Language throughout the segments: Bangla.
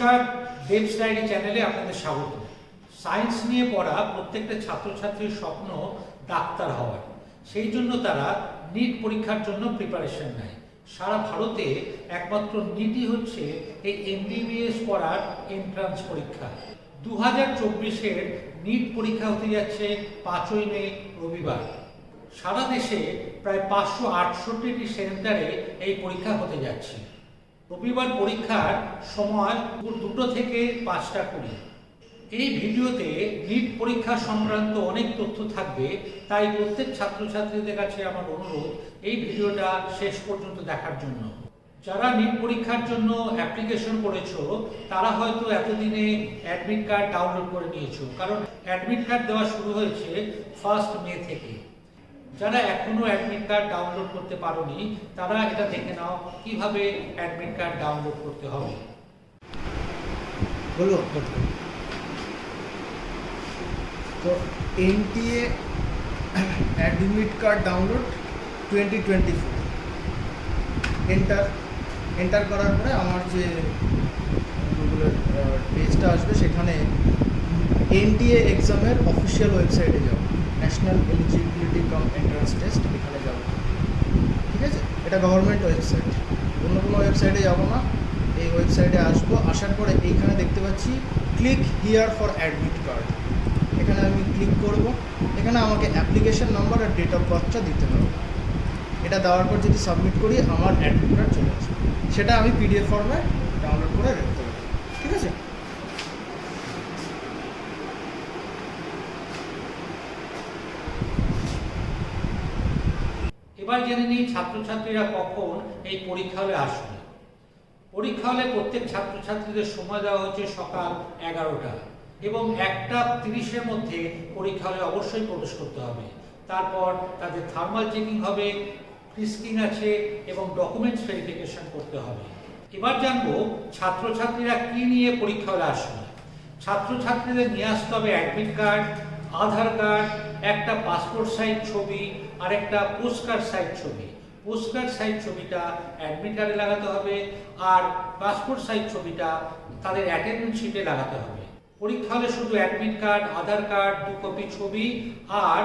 নমস্কার দেবস ডায়েরি চ্যানেলে আপনাদের স্বাগত। সায়েন্স নিয়ে পড়া প্রত্যেকটা ছাত্রছাত্রীর স্বপ্ন ডাক্তার হওয়ার। সেই জন্য তারা নিট পরীক্ষার জন্য প্রিপারেশন নেয়। সারা ভারতে একমাত্র নিটই হচ্ছে এই এমবিবিএস পড়ার এন্ট্রান্স পরীক্ষা। দু হাজার চব্বিশের নিট পরীক্ষা হতে যাচ্ছে পাঁচই মে, রবিবার। সারা দেশে প্রায় পাঁচশো আটষট্টিটি সেন্টারে এই পরীক্ষা হতে যাচ্ছে। রবিবার পরীক্ষার সময় দুপুর দুটো থেকে পাঁচটা কুড়ি। এই ভিডিওতে নিট পরীক্ষা সংক্রান্ত অনেক তথ্য থাকবে, তাই প্রত্যেক ছাত্রছাত্রীদের কাছে আমার অনুরোধ, এই ভিডিওটা শেষ পর্যন্ত দেখার জন্য। যারা নিট পরীক্ষার জন্য অ্যাপ্লিকেশন করেছ, তারা হয়তো এতদিনে অ্যাডমিট কার্ড ডাউনলোড করে নিয়েছো, কারণ অ্যাডমিট কার্ড দেওয়া শুরু হয়েছে ফার্স্ট মে থেকে। যারা এখনও অ্যাডমিট কার্ড ডাউনলোড করতে পারোনি, তারা এটা দেখে নাও, কীভাবে অ্যাডমিট কার্ড ডাউনলোড করতে হবে। বলো তো NTA admit card download twenty twenty four enter enter করার পরে আমার যে গুগলের পেজটা আসবে, সেখানে এনটিএ এক্সামের অফিসিয়াল ওয়েবসাইটে যাও। National eligibility cum entrance test এখানে যাও ঠিক আছে? এটা গভর্নমেন্ট ওয়েবসাইট অন্য কোনো ওয়েবসাইটে যাব না। এই ওয়েবসাইটে আসব। আসার পরে এইখানে দেখতে পাচ্ছি click here for admit card এখানে আমি ক্লিক করব। এখানে আমাকে অ্যাপ্লিকেশন নাম্বার আর ডেট অফ বার্থটা দিতে হবে। এটা দেওয়ার পর যদি সাবমিট করি, আমার অ্যাডমিট কার্ড চলে আসবে। সেটা আমি পিডিএফ ফর্মে ডাউনলোড করে রাখতে পারি ঠিক আছে? এবার জেনে নিই ছাত্রছাত্রীরা কখন এই পরীক্ষা হলে আসবে। পরীক্ষা হলে প্রত্যেক ছাত্রছাত্রীদের সময় দেওয়া হচ্ছে সকাল এগারোটা এবং একটা তিরিশের মধ্যে পরীক্ষা হলে অবশ্যই প্রবেশ করতে হবে। তারপর তাদের থার্মাল চেকিং হবে ফ্রিস্কিং আছে এবং ডকুমেন্টস ভেরিফিকেশন করতে হবে। এবার জানব ছাত্রছাত্রীরা কি নিয়ে পরীক্ষা হলে আসবে। ছাত্রছাত্রীদের নিয়ে আসতে হবে অ্যাডমিট কার্ড আধার কার্ড, একটা পাসপোর্ট সাইজ ছবি আর একটা পোস্টকার্ড সাইজ ছবি। পোস্টকার্ড সাইজ ছবিটা অ্যাডমিট কার্ডে লাগাতে হবে আর পাসপোর্ট সাইজ ছবিটা তাদের অ্যাটেন্ডেন্স শিটে লাগাতে হবে। পরীক্ষা হলে শুধু অ্যাডমিট কার্ড আধার কার্ড দু কপি ছবি আর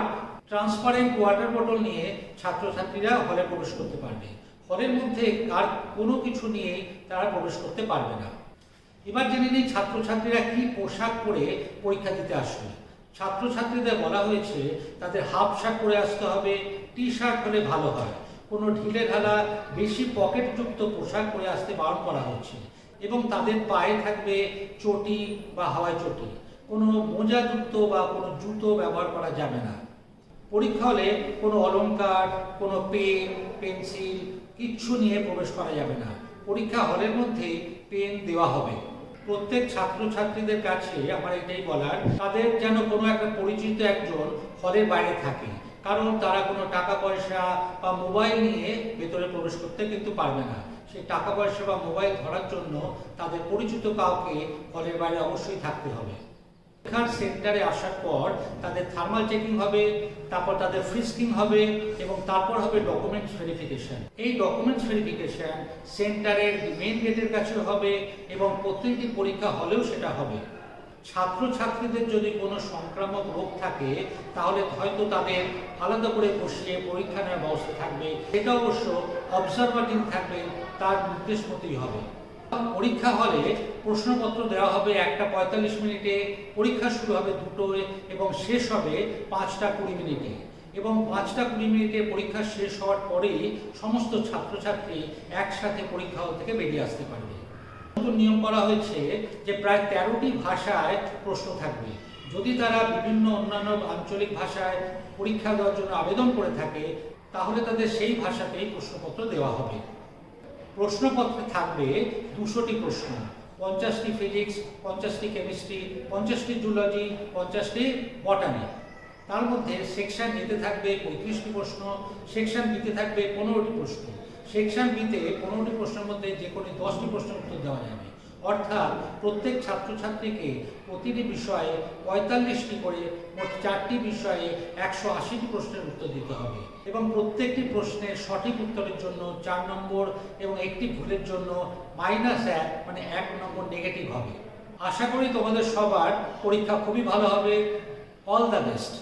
ট্রান্সপারেন্ট ওয়াটার বটল নিয়ে ছাত্রছাত্রীরা হলে প্রবেশ করতে পারবে। হলের মধ্যে আর কোনো কিছু নিয়েই তারা প্রবেশ করতে পারবে না। এবার জেনে নিই ছাত্রছাত্রীরা কি পোশাক পরে পরীক্ষা দিতে আসবে। ছাত্রছাত্রীদের বলা হয়েছে, তাদের হাফ শার্ট পরে আসতে হবে টি শার্ট হলে ভালো হয়। কোনো ঢিলে ঢালা, বেশি পকেটযুক্ত পোশাক পরে আসতে বারণ করা হচ্ছে। এবং তাদের পায়ে থাকবে চটি বা হাওয়াই চটি। কোনো মোজাযুক্ত বা কোনো জুতো ব্যবহার করা যাবে না। পরীক্ষা হলে কোনো অলংকার, কোনো পেন পেন্সিল, কিচ্ছু নিয়ে প্রবেশ করা যাবে না। পরীক্ষা হলের মধ্যে পেন দেওয়া হবে। প্রত্যেক ছাত্রছাত্রীদের কাছে আমার এটাই বলার, তাদের যেন কোনো একটা পরিচিত একজন হলের বাইরে থাকে। কারণ তারা কোনো টাকা পয়সা বা মোবাইল নিয়ে ভেতরে প্রবেশ করতে কিন্তু পারবে না। সেই টাকা পয়সা বা মোবাইল ধরার জন্য তাদের পরিচিত কাউকে হলের বাইরে অবশ্যই থাকতে হবে। পরীক্ষার সেন্টারে আসার পর তাদের থার্মাল চেকিং হবে, তারপর তাদের ফ্রিস্কিং হবে এবং তারপর হবে ডকুমেন্টস ভেরিফিকেশন এই ডকুমেন্টস ভেরিফিকেশন সেন্টারের মেন গেটের কাছে হবে এবং প্রত্যেকটি পরীক্ষা হলেও সেটা হবে। ছাত্রছাত্রীদের যদি কোনো সংক্রামক রোগ থাকে, তাহলে হয়তো তাদের আলাদা করে বসিয়ে পরীক্ষা নেওয়ার ব্যবস্থা থাকবে। এটা অবশ্য অবজারভার থাকবে, তার নির্দেশ মতোই হবে। পরীক্ষা হলে প্রশ্নপত্র দেওয়া হবে একটা পঁয়তাল্লিশ মিনিটে, পরীক্ষা শুরু হবে দুটোয় এবং শেষ হবে পাঁচটা কুড়ি মিনিটে। এবং পাঁচটা কুড়ি মিনিটে পরীক্ষা শেষ হওয়ার পরেই সমস্ত ছাত্রছাত্রী একসাথে পরীক্ষা থেকে বেরিয়ে আসতে পারবে। নতুন নিয়ম করা হয়েছে যে প্রায় তেরোটি ভাষায় প্রশ্ন থাকবে। যদি তারা বিভিন্ন অন্যান্য আঞ্চলিক ভাষায় পরীক্ষা দেওয়ার জন্য আবেদন করে থাকে, তাহলে তাদের সেই ভাষাতেই প্রশ্নপত্র দেওয়া হবে। প্রশ্নপত্রে থাকবে দুশোটি প্রশ্ন। পঞ্চাশটি ফিজিক্স, পঞ্চাশটি কেমিস্ট্রি, পঞ্চাশটি জুলজি, পঞ্চাশটি বটানি। তার মধ্যে সেকশন নিতে থাকবে পঁয়ত্রিশটি প্রশ্ন, সেকশন বিতে থাকবে পনেরোটি প্রশ্ন। সেকশন বিতে পনেরোটি প্রশ্নের মধ্যে যে কোনো দশটি প্রশ্নের উত্তর দেওয়া যাবে। অর্থাৎ প্রত্যেক ছাত্রছাত্রীকে প্রতিটি বিষয়ে পঁয়তাল্লিশটি করে মোট চারটি বিষয়ে একশো আশিটি প্রশ্নের উত্তর দিতে হবে। এবং প্রত্যেকটি প্রশ্নের সঠিক উত্তরের জন্য চার নম্বর এবং একটি ভুলের জন্য মাইনাস এক মানে এক নম্বর নেগেটিভ হবে। আশা করি তোমাদের সবার পরীক্ষা খুবই ভালো হবে। All the best.